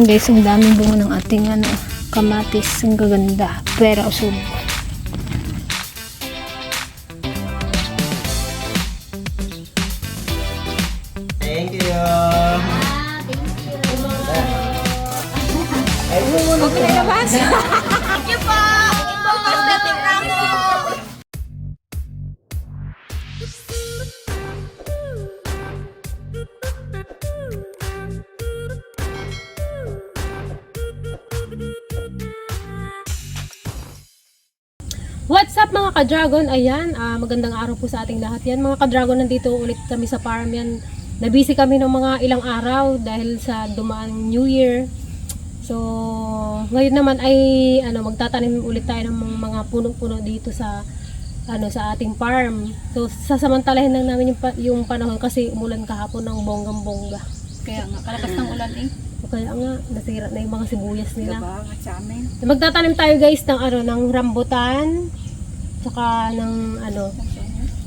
Guys, ang daming bunga ng ating ano, kamatis. Ang gaganda. Pero usog. What's up mga ka-dragon? Ayan, ah, magandang araw po sa ating lahat yan. Mga ka-dragon, nandito ulit kami sa farm yan. Nabisi kami ng mga ilang araw dahil sa dumaan New Year. So, ngayon naman ay ano, magtatanim ulit tayo ng mga- puno-puno dito sa ano sa ating farm. So, sasamantalahin lang namin yung, yung panahon kasi umulan kahapon ng bonggang-bongga. Kaya nga, kalakas ng ulan eh. So, kaya nga, nasira na yung mga sibuyas nila. Diba? Sa amin. Magtatanim tayo guys ng ano ng rambutan saka ng ano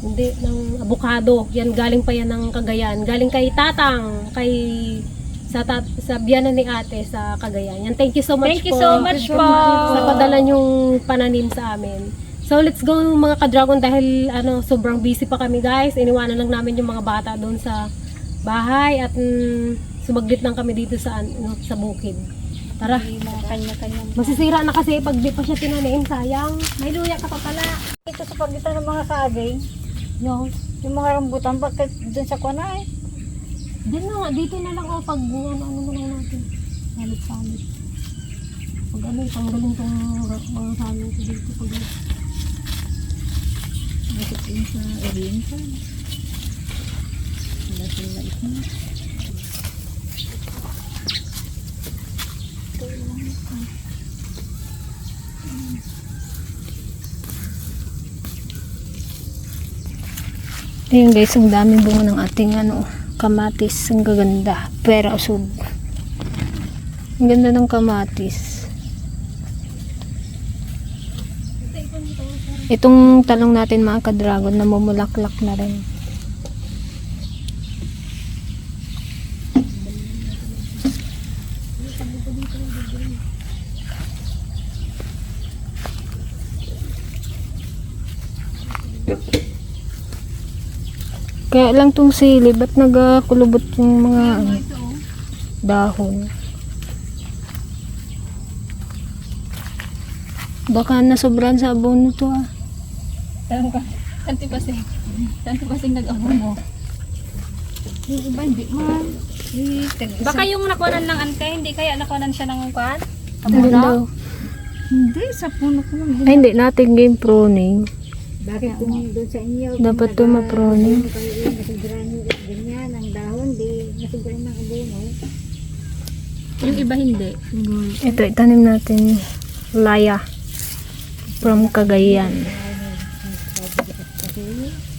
hindi ng avocado. Yan galing pa yan ng Cagayan. Galing kay Tatang, kay sa tat, sa biyanan ni Ate sa Cagayan. Yan, thank you so much Thank you po. so much po. Sa padala yung pananim sa amin. So let's go mga ka-dragon dahil ano sobrang busy pa kami guys. Iniwanan lang namin yung mga bata doon sa bahay at mm, sumaglit lang kami dito sa ano, sa bukid. Tara. Mga kanya-kanyang. Masisira na kasi pag di pa siya tinanim, sayang. May luya ka pa pala. Ito sa pagitan ng mga saging, Yung, yung mga rambutan, bakit dun sa kuna eh? din na nga, dito na lang o pag ano, ano na lang natin. Salit-salit. Pag ano, tanggalin tong mga salit ko dito. Pag Bakit yun sa oriental? Wala sila ito. Ayun guys, ang daming bunga ng ating ano, kamatis. Ang gaganda. Pero usog. Ang ganda ng kamatis. Itong talong natin mga ka-dragon, namumulaklak na rin. Kaya lang tong sili, ba't nagkulubot yung mga ano, dahon? Baka nasobran sa abono to ah. Saan ka? Saan ti pasing? Saan ti pasing nag-amo mo? Yung iba hindi man. Baka yung nakuhanan lang ante, hindi kaya nakuhanan siya ng kwan? Ano daw? Hindi, sa puno ko lang. Ay, hindi natin game pruning. Bakit kung doon sa inyo, Dapat to ma-pruning. kayo nasubran yung ganyan, ang dahon, di nasubran ng abono. Yung iba hindi. Ito, itanim natin laya from Cagayan. Ang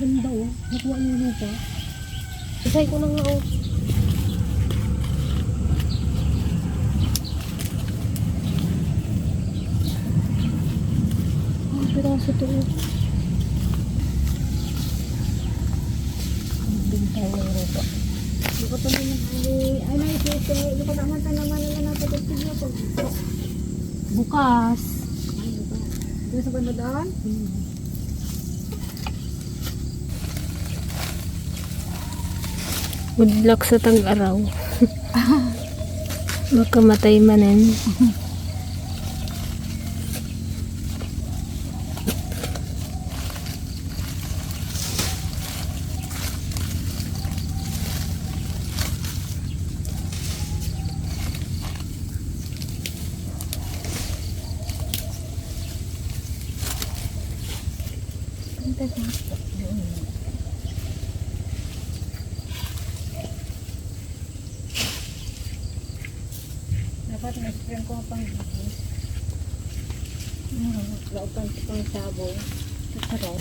maganda oh. Nakuha niyo lupa. Isay ko na nga oh. Ang piraso to oh. Ang tayo ng lupa. Hindi ko pa naman, ay, may sisi, hindi ko naman tanaman na napagdating niya po. Bukas. Doon sa banda doon? Good luck sa tag-araw. Baka matay manin. Thank you. Na-spray ko pang bigis. Laupan ko pang sabaw. Sarap.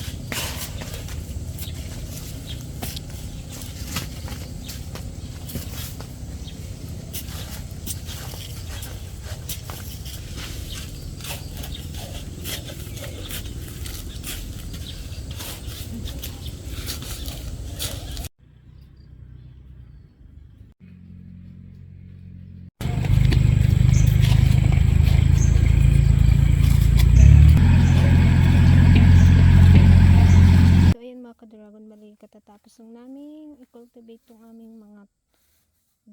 So ayan mga ka-dragon, bali katatapos lang namin i-cultivate tong aming mga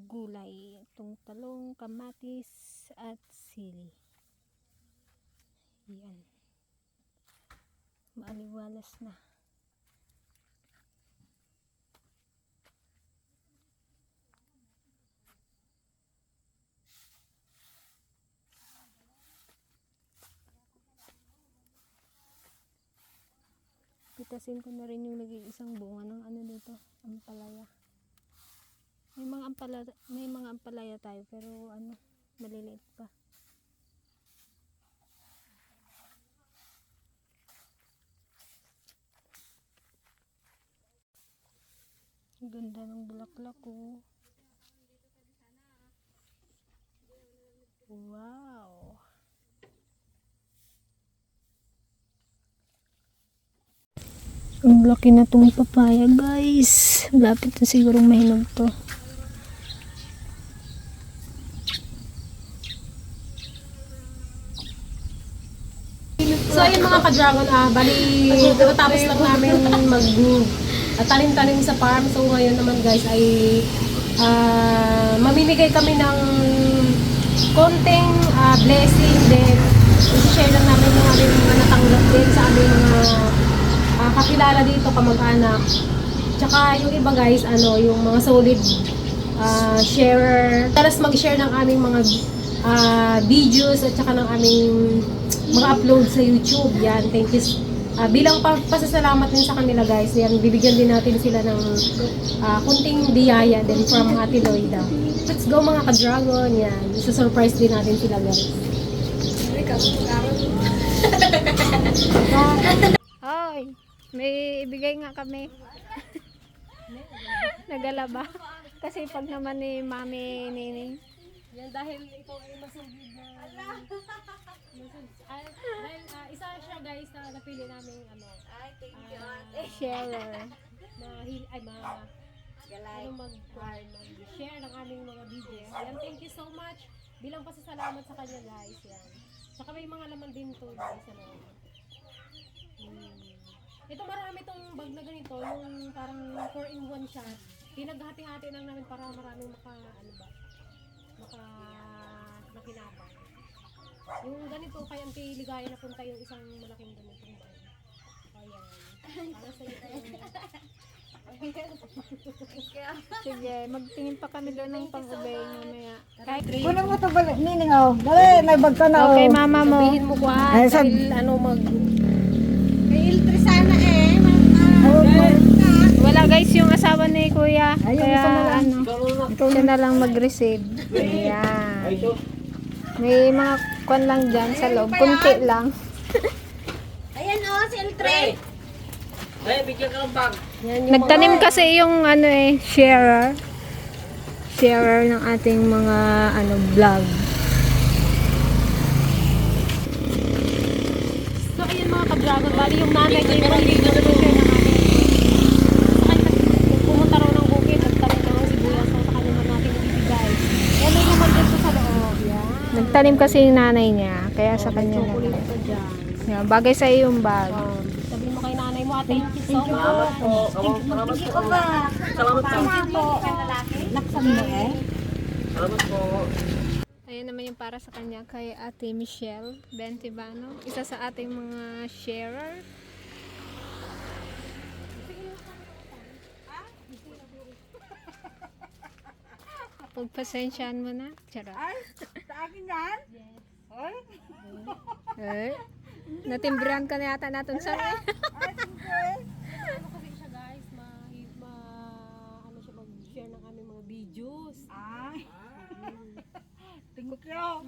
gulay. Itong talong, kamatis, at sili. Yan. Maaliwalas na. Pitasin ko na rin yung nag-iisang bunga ng ano dito, ampalaya. May mga ampala, may mga ampalaya tayo pero ano, maliliit pa. Ganda ng bulaklak ko. Wow. Ang laki na tong papaya guys. Lapit na siguro mahinog to. So ayun mga ka-dragon, ah, bali tapos lang namin mag tanim-tanim sa farm. So ngayon naman guys ay ah, mamimigay kami ng konting ah, blessing din. I-share lang namin yung aming mga natanggap din sa aming mga ah, kakilala dito, kamag-anak. Tsaka yung iba guys, ano, yung mga solid ah, sharer. Talas mag-share ng aming mga ah, videos at saka ng aming mga upload sa YouTube. Yan, thank you. Ah, bilang pa pasasalamat din sa kanila guys, yan, bibigyan din natin sila ng ah, kunting biyaya din from Ate Loida. Let's go mga ka-dragon, yan. Isa-surprise din natin sila guys. Hoy, may ibigay nga kami. Nagalaba. Kasi pag naman ni Mami Nining. Yan, dahil ikaw ay masugid na... Masugid. Ah, dahil ah, isa siya guys na napili namin ano. Ay, thank you. Sharer. na ay ma ano mag mag-share ng aming mga videos. Yan, thank you so much. Bilang pasasalamat sa kanya guys. Yan. Saka may mga laman din to guys. Ano. Hmm. Ito marami tong bag na ganito, yung parang 4 in 1 siya. Pinaghati-hati lang namin para maraming maka ano ba maka makinabang. Yung ganito kay Auntie Ligaya na punta yung isang malaking ganitong bag. Ayan. Para sa iyo. Sige, magtingin pa kami doon ng pang-ubay mamaya. Kahit Kunin mo ito balik. Nining oh. Dali, may bag ka na oh. Okay, mama mo. Sabihin mo ko ah, Ay, sab- dahil ano mag... Wala guys yung asawa ni Kuya. Ayun, Kaya isa na lang. ano, siya na lang mag-receive. Ayan. May mga kwan lang dyan sa loob. Kunti lang. Ay, bigyan ka ng bag. Nagtanim kasi yung ano eh, sharer. Sharer ng ating mga ano vlog. So ayun mga ka-dragon, bali yung nanay ko yung hindi na share ng ating Nung pumunta raw ng bukid, nagtanim daw ng sibuyas so sa kanya naman natin ibibigay. Yan may naman din siya sa loob. Yan. Nagtanim kasi yung nanay niya, kaya sa kanya na. Chocolate pa dyan. Yan, bagay sa iyo yung bag. Um, sabihin mo kay nanay mo, ate, thank you so much. Salamat po. Salamat po. Salamat po. Naksan mo eh. Salamat po. Ayan naman yung para sa kanya kay Ate Michelle Bentibano. Isa sa ating mga sharer. Pagpasensyaan mo na. Charot. Akin yan? Eh? Natimbrihan ka na yata natin sa Ano kasi siya guys, ma, ma ano siya mag-share ng aming mga videos. Ay.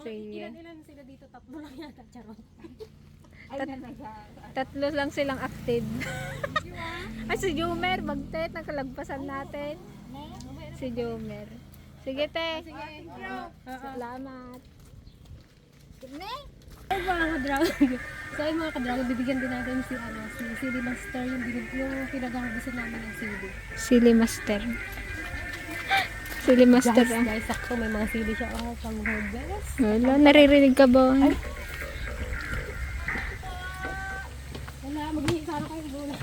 Sige. Ilan sila dito? Tatlo lang yata. Charot. Tatlo lang silang active. Ay, si Jumer, magtet, nakalagpasan natin. Si Jumer. Sige, te. Salamat. Ay, mga ka-dragon. so, ay mga ka-dragon, bibigyan din natin si, ano, si CD Master, yung, yung pinag-harvestan namin ng CD. Sili Master. Sili Master. Guys, ah. guys, sakto, may mga CD siya. Oh, pang harvest. Wala, naririnig ka ba? Wala, maghihi sana kayo. Wala.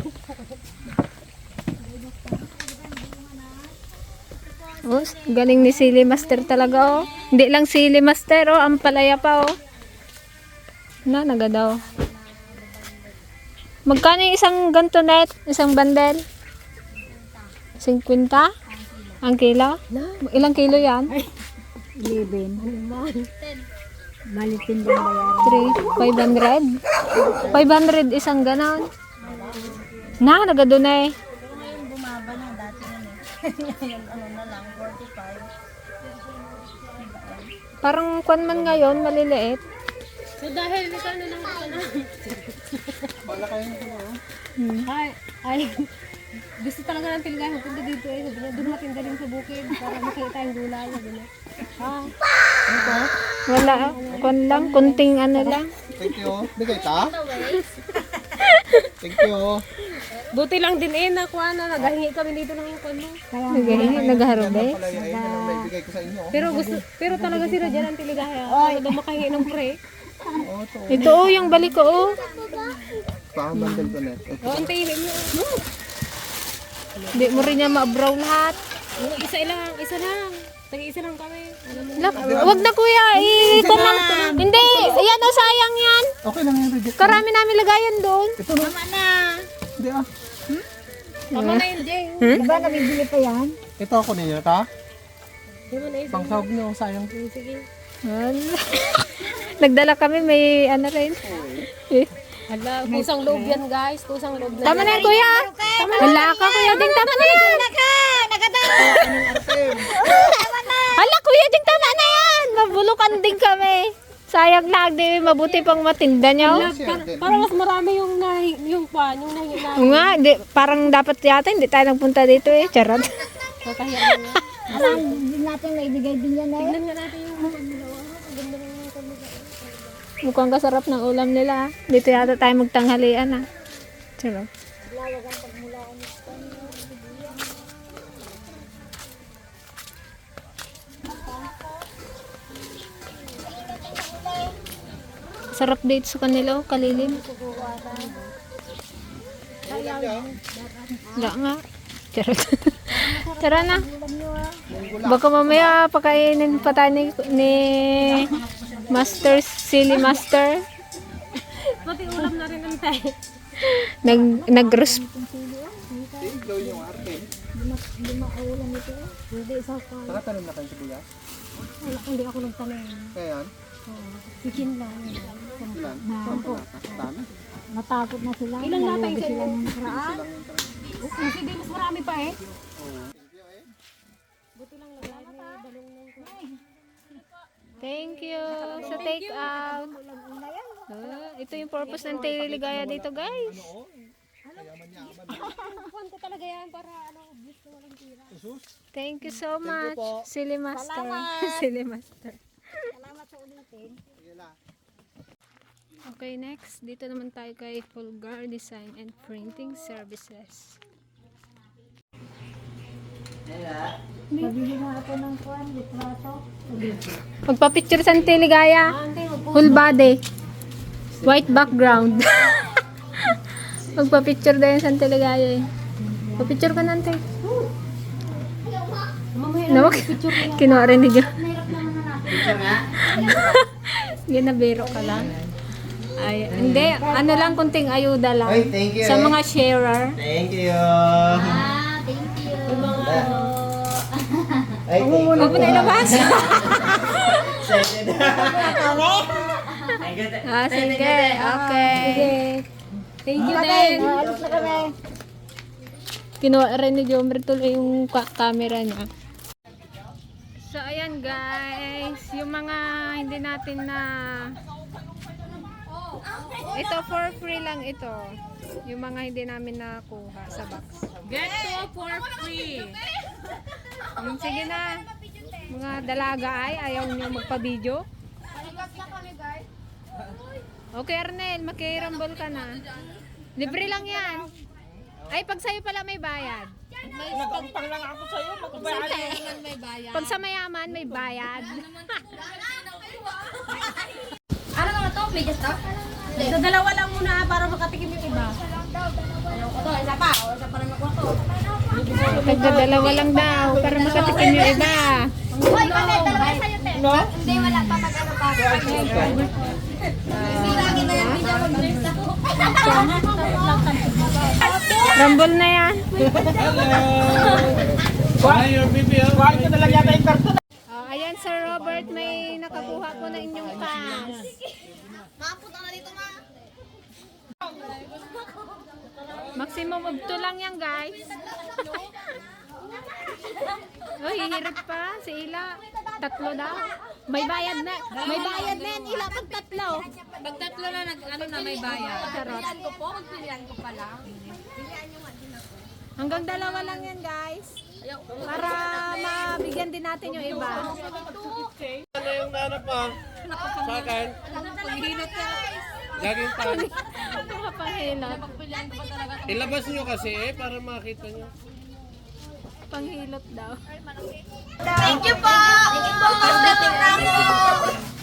Oh, galing ni Sili Master talaga, oh. Hindi lang Sili Master, oh. Ang palaya pa, oh. Na, naga daw. Magkano yung isang ganto net? Isang bandel? 50? Ang kilo? Ilang kilo yan? 11. Naman. Balikin din bayaran. 3? 500? 500 isang ganon. Na, naga doon eh. Ngayon ano na lang, 45. Parang kwan man ngayon, maliliit. So, dahil ito na lang ito na. Hmm. Ay, ay. Gusto talaga ng Pilgay punta dito eh. Sabi niya, doon matinda din sa bukid para makita yung gulay. Sabi niya. Ah, Wala, kwan lang, kunting ano lang. Thank you. Bigay ka? Thank you. buti lang din eh, nakuha na. Nagahingi kami dito ng kwan mo. Nagahingi, nagaharubay. Palaya eh. Pero gusto, pero talaga sila dyan ang Pilgay. Ano daw makahingi ng pre. Oo, ito. Ito oh, yung balik ko oh. Pang bandel ko net. O, antayin niyo. Hindi mo rin niya ma-brow lahat. Yung Isa lang, isa lang. Tagi-isa lang kami. Alam mo. Wag na kuya, i-kumang. Hindi, yan oh, sayang yan. Okay lang yung reject. Karami namin lagayan doon. Ito na. Hindi ah. Tama na yun, Jeng. Diba nabibili pa yan? Ito ako ninyo, ta? Di mo na isa. Pang sahog nyo, sayang. Sige. Wala. Nagdala kami, may ano rin. Eh, Hala, kusang loob yan guys. Kusang loob na. Tama na yan, kuya. Wala ka kuya, ding tama na yan. Hala kuya, ding tama na yan. Mabulukan din kami. Sayang lang, di mabuti pang matinda niyo. Para, para mas marami yung nahi, yung pan, yung nahi na. Oo nga, di, parang dapat yata hindi tayo nagpunta dito eh. Charot. Kakahiya na. Alam, din natin maibigay din yan eh. Tignan nga natin yung. Oh. Mukhang kasarap ng ulam nila. Dito yata tayo magtanghalian ah. Charot. Sarap dito sa kanila, oh, kalilim. Wala nga. Charot. Tara na. Baka mamaya pakainin pa tayo ni, ni Master, Silly Master. Pati ulam na rin ang tayo. Nag, nag Nakatanong na kayo sa buya? Wala, hindi ako nagtanong. Kaya yan? Chicken lang. Ilan? Sampo. Dami. Natakot na sila. Ilang lata yung sila ng nakaraan. Kasi di mas marami pa eh. Thank you sa take out. Ah, ito yung purpose ng Tililigaya dito, guys. Ko talaga yan para ano, gusto walang tira. Thank you so much, Silly Master. Silly Master. Okay, next. Dito naman tayo kay Fulgar Design and Printing Services. Pabili na ako ng kuwan, litrato. Magpa-picture sa Tiligaya. Full body. White background. Magpa-picture din sa Tiligaya eh. Pa-picture ka nante. Nawag. Kinuha rin ni Jo. Ginabiro ka lang. Ay, hindi. Ano lang, kunting ayuda lang. Ay, thank you, Sa eh. mga sharer. Thank you. Thank you. Ay, thank you. Huwag mo na ilabas. Excited. ah, sige. Okay. Thank you din. Alis na kami. Kinuha rin ni Jomer tuloy yung camera niya. Ayan guys, yung mga hindi natin na ito for free lang ito. Yung mga hindi namin nakuha sa box. Get to for free. Hmm, sige na. Mga dalaga ay ayaw nyo magpa-video. Okay Arnel, makirambol ka na. Libre lang yan. Ay, pag sa'yo pala may bayad. Nagpampang lang ako sa'yo. Magbabayad. Pag sa mayaman, may bayad. Ano mga to? May just to? Sa dalawa lang muna para makatikim yung iba. Ito, isa pa. O, isa pa rin ako to. Tagdadalawa lang daw para makatikim yung iba. Hoy, pala, dalawa sa'yo, te. No? Hindi, wala pa mag-ano pa. Hindi lagi na yung video mag-drift ako. Rumble na yan. Kuhain ko na lang yata yung karton. Oh, ayan Sir Robert, may nakakuha po na inyong pass. Makapunta na dito, ma. Maximum of 2 lang yan guys. Oh, hihirap pa si Ila. Tatlo daw. May bayad na. May bayad na yan Ila pag tatlo. Pag tatlo na nag ano na may bayad. Charot. Pilihan ko po, magpilihan ko pa lang. Hanggang dalawa lang yan guys. Para mabigyan din natin yung iba. Ano yung nanap mo? Sa akin? Laging pan. Ito ka pang hilot. Ilabas nyo kasi eh, para makita nyo. Panghilot daw. Thank you po! Thank you po! Pagdating na po!